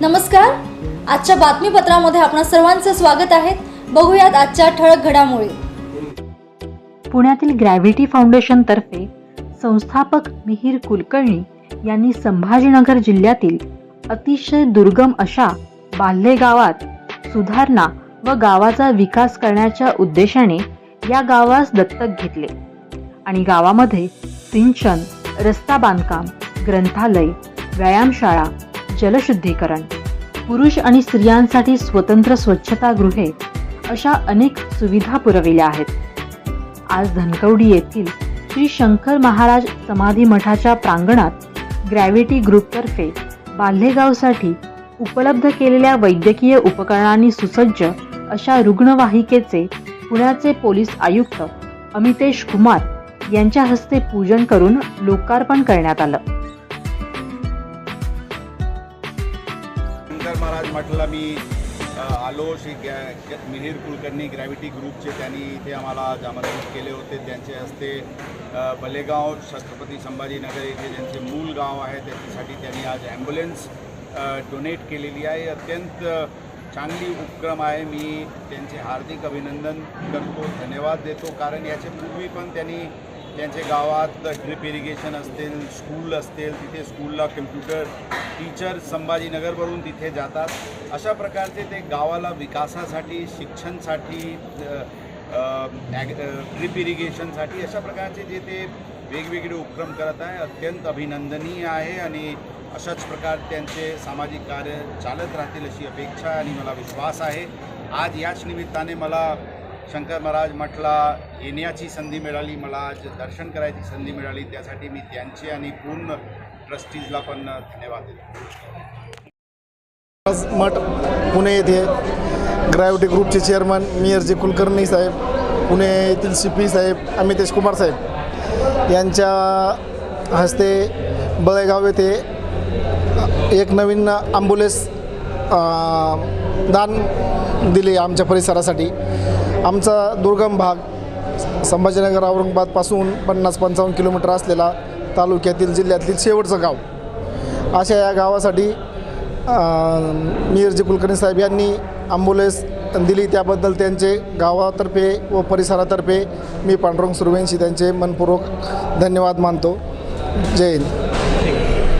नमस्कार. आजच्या बातमीपत्रामध्ये आपणा सर्वांचं स्वागत आहे. बघूयात आजच्या ठळक घडामोडी. पुण्यातील ग्रॅव्हिटी फाउंडेशनतर्फे संस्थापक मिहीर कुलकर्णी यांनी संभाजीनगर जिल्ह्यातील अतिशय दुर्गम अशा बाल्हे गावात सुधारणा व गावाचा विकास करण्याच्या उद्देशाने या गावास दत्तक घेतले आणि गावामध्ये सिंचन रस्ता बांधकाम ग्रंथालय व्यायामशाळा जलशुद्धीकरण. पुरुष आणि स्त्रियांसाठी स्वतंत्र स्वच्छतागृहे अशा अनेक सुविधा पुरविल्या आहेत. आज धनकवडी येथील श्री शंकर महाराज समाधी मठाच्या प्रांगणात ग्रॅव्हिटी ग्रुपतर्फे बाल्हेगावसाठी उपलब्ध केलेल्या वैद्यकीय उपकरणांनी सुसज्ज अशा रुग्णवाहिकेचे पुण्याचे पोलीस आयुक्त अमितेश कुमार यांच्या हस्ते पूजन करून लोकार्पण करण्यात आलं. शंकर महाराज. म्हटलं मी आलो श्री गॅ मिहीर कुलकर्णी ग्रॅव्हिटी ग्रुपचे. त्यांनी इथे आम्हाला आमंत्रित केले होते. त्यांचे हस्ते बलेगाव छत्रपती संभाजीनगर येथे ज्यांचे मूल गाव आहे त्याच्यासाठी त्यांनी आज ॲम्ब्युलन्स डोनेट केलेली आहे. अत्यंत चांगली उपक्रम आहे. मी त्यांचे हार्दिक अभिनंदन करतो धन्यवाद देतो. कारण याच्या पूर्वी पण त्यांनी ज्यांचे गावात ड्रिप इरिगेशन असतील स्कूल असतील तिथे स्कूलला कम्प्युटर टीचर संभाजीनगरवरून तिथे जातात. अशा प्रकारचे ते गावाला विकासासाठी शिक्षणसाठी ड्रिप इरिगेशनसाठी अशा प्रकारचे जे ते वेगवेगळे उपक्रम करत आहे अत्यंत अभिनंदनीय आहे आणि अशाच प्रकार त्यांचे सामाजिक कार्य चालत राहतील अशी अपेक्षा आणि मला विश्वास आहे. आज याच निमित्ताने मला शंकर महाराज मठला येण्याची संधी मिळाली मला आज दर्शन करायची संधी मिळाली त्यासाठी मी त्यांचे आणि पूर्ण ट्रस्टीजला पण धन्यवाद देतो. मठ पुणे येथे ग्रॅव्हिटी ग्रुपचे चेअरमन मेयरजी कुलकर्णी साहेब पुणे येथील सी पी साहेब अमितेश कुमार साहेब यांच्या हस्ते बळेगाव येथे एक नवीन ॲम्ब्युलन्स दान दिले आमच्या परिसरासाठी. आमचा दुर्गम भाग संभाजीनगर औरंगाबादपासून पन्नास पंचावन्न किलोमीटर असलेला तालुक्यातील जिल्ह्यातील शेवटचं गाव. अशा या गावासाठी मिरजी कुलकर्णी साहेब यांनी ॲम्ब्युलन्स दिली. त्याबद्दल त्यांचे गावातर्फे व परिसरातर्फे मी पांडुरंग सुर्वेंशी त्यांचे मनपूर्वक धन्यवाद मानतो. जय हिंद.